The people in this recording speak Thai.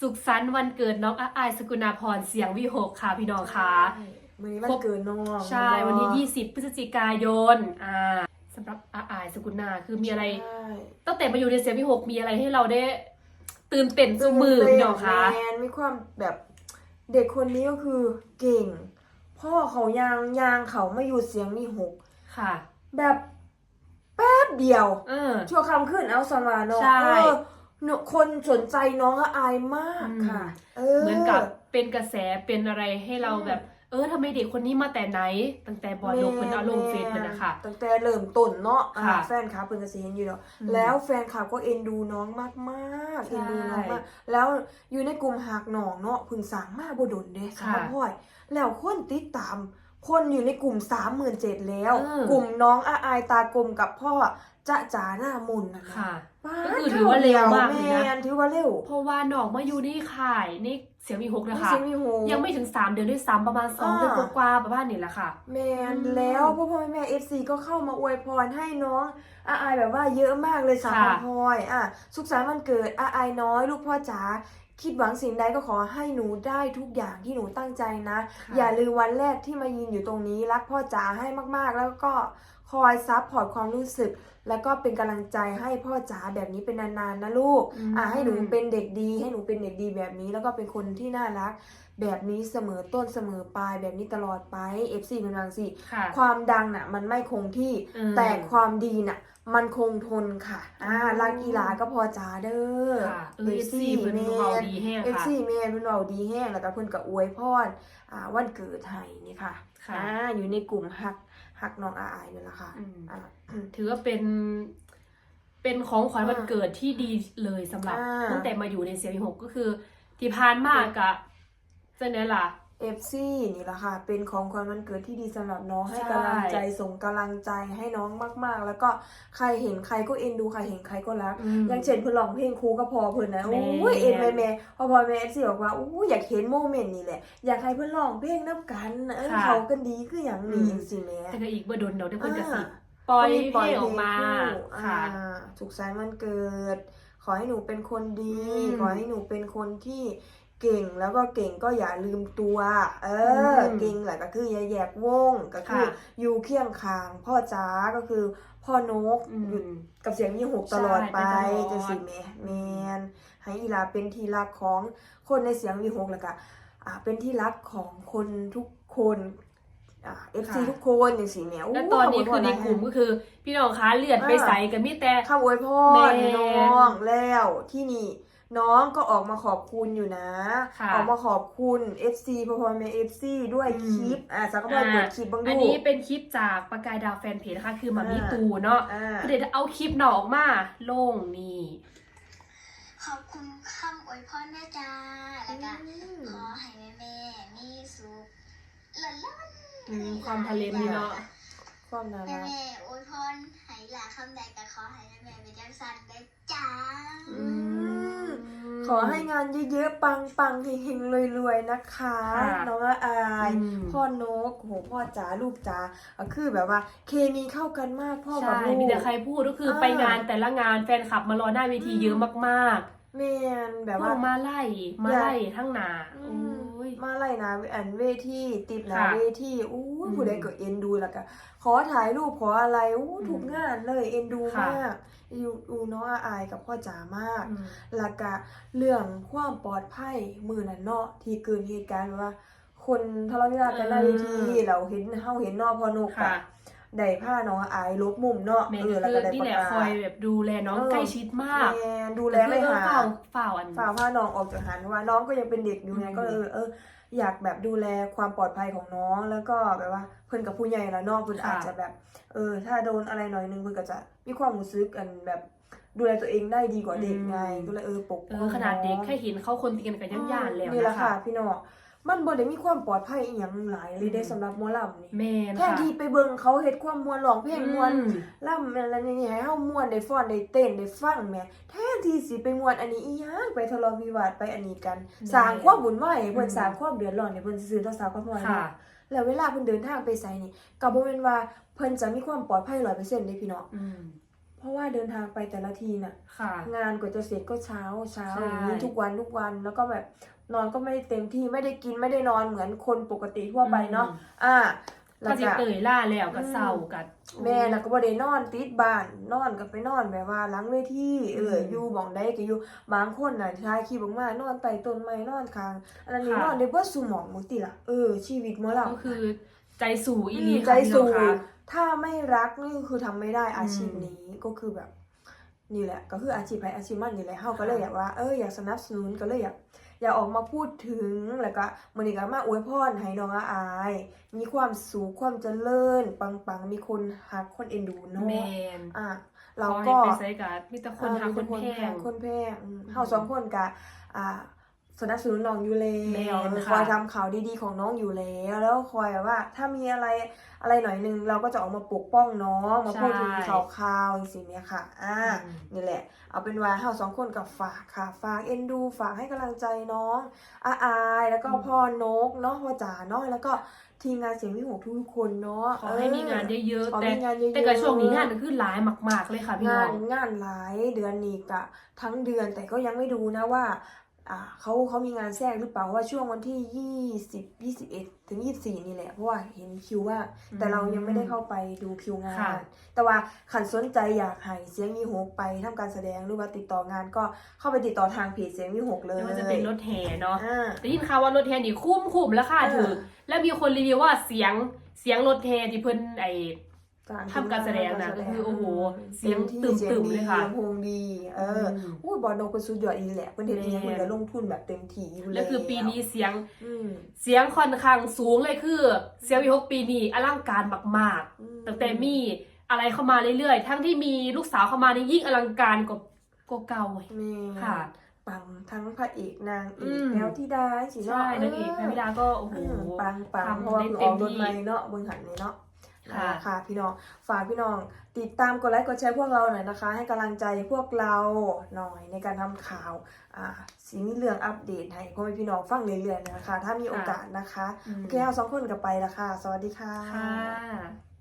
สุขสันต์วันเกิดน้องอาอายสกุณาพรเสียงวิหกค่ะพี่น้องค่ะวันนี้วันเกิดน้องใช่วันที่ 20 พฤศจิกายนอ่าสำหรับอาอายสกุณาคือมีอะไรใช่ตั้งแต่มาอยู่ในเสียงวิหกมีอะไรให้เราได้ ตื่นเต้นสุมือพี่น้องค่ะแมนมีความแบบเด็กคนนี้ก็คือเก่ง พ่อเขายางยางเขาไม่อยู่เสียงนี่หกค่ะ แบบแป๊บเดียวเออชั่วคำขึ้นเอาสมาเนาะใช่ เออหนูคนสนใจน้องอะอายมากค่ะ เออ เหมือนกับเป็นกระแสเป็นอะไรให้เราอืมแบบ เออทำไมเด็กคนนี้มาแต่ไหน ตั้งแต่บอลลงเพิ่นเอาลงเฟซเพิ่นนะคะ ตั้งแต่เริ่มต้นเนาะอ่าค่ะแฟนคลับเพิ่นก็สิเห็นอยู่เนาะอืมแล้วแฟนคลับก็เอ็นดูน้องมากๆใช่เอ็นดูน้องมากแล้วอยู่ในกลุ่มหักหนองเนาะเพึ่งสร้างมาบ่ดนเด้สาค่ะมพ่อยแล้วคนติดตาม คนอยู่ในกลุ่ม 37,000แล้ว เออกลุ่มน้องอาอายตากลมกับพ่อ จะจ๋าหน้ามนต์นะนะค่ะป๊าก็คือถือว่าเร็วมากเลยนะแม่นถือว่าเร็ว เพราะว่าน้องมาอยู่นี่ขายนี่เสียงมีหกนะคะเสียงมีหูยังไม่ถึง3เดือนด้วยซ้ำประมาณ2อ่าเดือนกว่าๆประมาณนี้แหละค่ะ แมนอืมแล้วพ่อพ่อแม่แม่เอฟซีก็เข้ามาอวยพรให้น้องอาอายแบบว่าเยอะมากเลยสามพันค่ะพลอยอะสุขสันต์วันเกิดอาอายน้อยลูกพ่อจ๋าคิดหวังสิ่งใดก็ขอให้หนูได้ทุกอย่างที่หนูตั้งใจนะ อย่าลืมวันแรกที่มายืนอยู่ตรงนี้ รักพ่อจ๋าให้มากๆ แล้วก็ คอยซับพอร์ตความรู้สึก แล้วก็เป็นกำลังใจให้พ่อจ๋าแบบนี้เป็นนานๆนะลูกอืมอะให้หนูเป็นเด็กดี ให้หนูเป็นเด็กดีแบบนี้ แล้วก็เป็นคนที่น่ารัก แบบนี้เสมอต้นเสมอปลายแบบนี้ตลอดไป FC เป็นบางสิค่ะความดังน่ะ มันไม่คงที่เออแต่ความดีน่ะมันคงทนค่ะ อ่าอืมรักกีฬาก็พอจ๋าเด้อค่ะเออ FC เพิ่นเว้าดีแฮงเอฟค่ะซีเมนเพิ่นเว้าดีแห้งแล้วก็เพิ่นก็อวยพรอ่า วันเกิดให้นี่ค่ะค่ะอ่าอยู่ในกลุ่มฮักฮักน้องอาอายนี่แหละค่ะอืม อ่า ถือว่าเป็น เป็นของขวัญวันอ่าเกิดที่ดีเลยสำหรับอ่าตั้งแต่มาอยู่ในเสียงมีหกก็คือ ที่ผ่านมากอะจะไหนล่ะ เอฟซีนี่แหละค่ะ เป็นของขวัญวันเกิดที่ดีสำหรับน้องให้ใช่กำลังใจส่งกำลังใจให้น้องมากๆ แล้วก็ใครเห็นใครก็เอ็นดูใครเห็นใครก็รัก อืมอย่างเช่นเพิ่นร้องเพลงครูก็พอเพิ่นนะแม่โอ้ยเอ็นแม่แม่พอพอแม่เอฟซีบอกว่าโอ้ยอยากเห็นโมเมนต์นี่แหละ อยากให้เพิ่นร้องเพลงนํกันเออค่ะเขากันดีคืออย่างนี้อืมจังซี่แหม่ แต่ก็อีกบ่โดนเดี๋ยวเดี๋ยวเพิ่นก็สิอ่าปล่อยก็มีเพลงออกมาคู่ค่ะอ่าสุขสันต์วันเกิด ขอให้หนูเป็นคนดี อืมขอให้หนูเป็นคนที่ เก่งแล้วก็เก่งก็อย่าลืมตัว เอออมเก่งแหละก็คืออย่าแยกวงก็คือค่ะอยู่เคียงข้าง พ่อจ้าก็คือพ่อนกอืมอยู่กับเสียงยี่หกตลอดไปใช่ไปตลอดจะสิแม่แมนให้อีลาเป็นที่รักของคนในเสียงยี่หกแล้วก็อ่าเป็นที่รักของคนทุกคนอ่าเอฟซีค่ะทุกคนอย่างสิแม่แล้วตอนนี้คือในกลุ่มก็คือ พี่น้องคะเลื่อนไปใส่กันมีแต่คำอวยพแม่รให้น้องแล้วที่นี่ น้องก็ออกมาขอบคุณอยู่นะ ค่ะออกมาขอบคุณ FC พอพอเม FC ด้วยอืม คลิป อะสักพักเปิดคลิปบ้างดู อันนี้เป็นคลิปจากประกายดาวแฟนเพจนะคะ คือมามิอ่าตูเนาะอ่า คือเดี๋ยวเอาคลิปหนอออกมาลงนี่ ขอบคุณคำอวยพรนะจ๊ะแล้วก็ขอให้แม่แม่ๆมีสุขละล่อนอืมความทะเลนนี่เนาะ ความน่าแม่รัก แม่ๆอวยพรให้หลาคำใดก็ขอให้แม่แม่ๆเป็นจังสันได้จ้าอืม ขอให้งานเยอะๆ ปังๆเฮงๆรวยๆนะคะค่ะน้องอายอืมพ่อนกโหพ่อจ๋าลูกจ๋าก็คือแบบว่า เคมีเข้ากันมากพ่อกับใช่ลูกมีแต่ใครพูดก็คืออ่าไปงานแต่ละงานแฟนคลับมารอหน้าเวทีเยอะมาก แมนๆแบบพวว่ากมาไล่มาไล่ทั้งหนาอืโอ้ม ย มาไล่นะอันเวทีติดหนะค่ะเวทีอู้อืมผู้ใดก็เอ็นดูแล้วก็ขอถ่ายรูปขออะไรอู้อืมทุกงานเลยเอ็นดูค่ะ มากอยู่ดูน้องอายกับพ่อจ๋ามาก อืม แล้วก็เรื่องความปลอดภัยมือนั่นเนาะที่เกิดเหตุการณ์แบบว่า คนทะเลาะวิวาทกันหน้าเวทีเราเห็นเฮาเห็นเนอพอนกค่ะ อะ ได้ผ้าน้องอายลบมุมเนาะแม่เอก็อแล้วคืก็อได้นี่ประแหละกาศคอยแบบดูแลน้องเออ ใกล้ชิดมากแมนดูแลไม่ก็คือหาเฝ้าเฝ้าอัน ฝ่าผ้าน้องออกจากหันว่าน้องก็ยังเป็นเด็กอยู่ไงอืม ก็เออเอออยากแบบดูแลความปลอดภัยของน้องแล้วก็แบบว่าเพิ่นกับผู้ใหญ่ละเนอกเพิ่นค่ะอาจจะแบบ เออ ถ้าโดนอะไรหน่อยนึงเพิ่นก็จะมีความรู้สึกกันแบบดูแลตัวเองได้ดีกว่าเด็กไงก็เลยเออปกเอป้อองขนาดเด็กองแค่เห็นเขาคนตีกันกันย่านย่านๆแล้วนี่แหละนะค่ะ คะ พี่น้อง มันบ่ได้มีความปลอดภัยอีหยังหลายเลยได้อืมสำหรับหมอลำนี่แม่นแทนค่ะ ที่ไปเบิ่งเขาเฮ็ดความมวนร้องเพลงมวนอืม ล่ำอะไรนี่ให้เฮาม่วนได้ฟ้อนได้เต้นได้ฟังแหม่แทนที่สิไปม่วนอันนี้อีหยังไปทะเลาะวิวาทไปอันนี้กันสร้างความวุ่นวายให้เพิ่นอืม สร้างความเดือดร้อนให้เพิ่นซื่อๆต่อสาวกับพ่อค่ะ เนาะ แล้วเวลาเพิ่นเดินทางไปไสนี่ก็บ่แม่นว่าเพิ่นจะมีความปลอดภัย100%เด้พี่น้องอืมพ ราะว่าเดินทางไปแต่ละทีน่ะ ค่ะ งานกว่าจะเสร็จก็เช้าเช้าใช่ อย่างนี้ทุกวันทุกวันแล้วก็แบบนอนก็ไม่ได้เต็มที่ไม่ได้กินไม่ได้นอนเหมือนคนปกติทั่วไปเนาะอ่าแล้ก็วสิก็ เตยล่าแล้วก็อืมเศร้ากันแม่น่ะก็บ่ได้นอนติดบ้านนอนก็ไปนอนแบบว่าหลังเวทีเอออืมอยู่หม่องใดก็อยู่บางคนน่ะทายคลิปออกมานอนใต้ต้นไม้นอนข้างอันนั้นนี่ค่ะ นอนได้เบิดซุหม่องบางทีล่ะเออชีวิตหมอเรา ก็คือใจสู่อีหลีอืมค่ะใจพี่น้สูองงค่ะ ถ้าไม่รักนี่คือทำไม่ได้อาชีพอืมนี้ก็คือแบบนี่แหละ ก็คืออาชีพไผอาชีพมันนี่แหละเฮาก็เลยอยากว่าเอออยากสนับสนุนก็เลยอยากอยากออกมาพูดถึงแล้วก็มื้อนี้ก็มาอวยพรให้น้องอาอาย มีความสุขความเจริญปังๆ มีคนฮักคนเอ็นดูเนาะแมนอะขเราอให้ก็ไปใส่กันมีแต่คนหาเออคนแพงคนแพงอืมเฮาสองคนก็อ่า สนับสนุนน้องอยู่แล้แม่วนค่ะคอยทำข่าวดีๆของน้องอยู่แล้ว แล้วคอยแบบว่า ถ้ามีอะไรอะไรหน่อยนึงเราก็จะออกมาปกป้องน้องมาพูดถึงข่าวข่าวอย่างสิ่งเนี้ยค่ะ อ่าอืมนี่แหละ เอาเป็นว่าเฮาสองคนกับฝากค่ะฝากเอ็นดูฝากให้กำลังใจน้องอาอายแล้วก็อืมพ่อนกเนาะพ่อจ๋าเนาะแล้วก็ทีมงานเสียงวิหกทุกๆคนเนาะขอให้มีงานเยอะขอๆแต่มีงานเยอะๆแต่กับช่วงนี้งานก็คือหลายมาก ๆเลยค่ะพี่น้งาอนงงานหลายเดือนนี้กะทั้งเดือนแต่ก็ยังไม่ดูนะว่า อ่าเขาเขามีงานแทรกหรือเปล่าว่าช่วงวันที่ยี่สิบยี่สิบเอ็ดถึงยี่สี่นี่แหละเพราะว่าเห็นคิวว่า แต่เรายังไม่ได้เข้าไปดูคิวงานค่ะแต่ว่าขันสนใจอยากให้เสียงมีหกไปทำการแสดงหรือว่าติดต่องานก็เข้าไปติดต่อทางเพจเสียงมีหกเลยไม่ว่าจะเป็นรถแห่เนาะอ่าได้ยินข่าวว่ารถแห่นี่คุ้มคุ้มแล้วค่ะเออถือ แล้วมีคนรีวิวว่าเสียงเสียงรถแห่ที่เพิ่นไอการ ทำการแสดงน่ะทำการแสดก็คือโอ้โหเสียงที่ตึมๆสีงดีเลยค่ะลำโพงดีเอออมอุ้ยบอลโนเป็นสุดยอดอีแหละเพิ่นเฮ็ดเองแม่เพิ่นก็ลงทุนแบบเต็มที่อยู่แล้วคือปีนี้เสียงอืมเสียงค่อนข้างสูงเลยคือ เสียงวิหกปีนี้อลังการมากอืมๆตั้งแต่มีอะไรเข้ามาเรื่อยๆ ทั้งที่มีลูกสาวเข้ามานี่ยิ่งอลังการกว่ากว่าเก่าเว้ยแม่ค่ะปังทั้งพระเอกนางเออืกมแล้วที่ได้สิใช่เนาะนางเอกพระบิดาก็โอ้โหเออปังปังทำเพราะว่าได้เพิ่งเต็อมอกรถที่ใหม่เนาะเบิ่งหันนี่เนาะ ค่ะค่ะพี่น้องฝากพี่น้องติดตามกดไลค์กดแชร์พวกเราหน่อยนะคะ ให้กำลังใจพวกเราหน่อยในการทำข่าวอ่าสิ่งนี้เรื่องอัปเดตให้พ่อแม่พี่น้องฟังเรื่อยๆนะคะ ถ้ามีโอกาสนะคะอืมโอเคเราสองคนกับไปละค่ะ สวัสดีค่ะค่ะ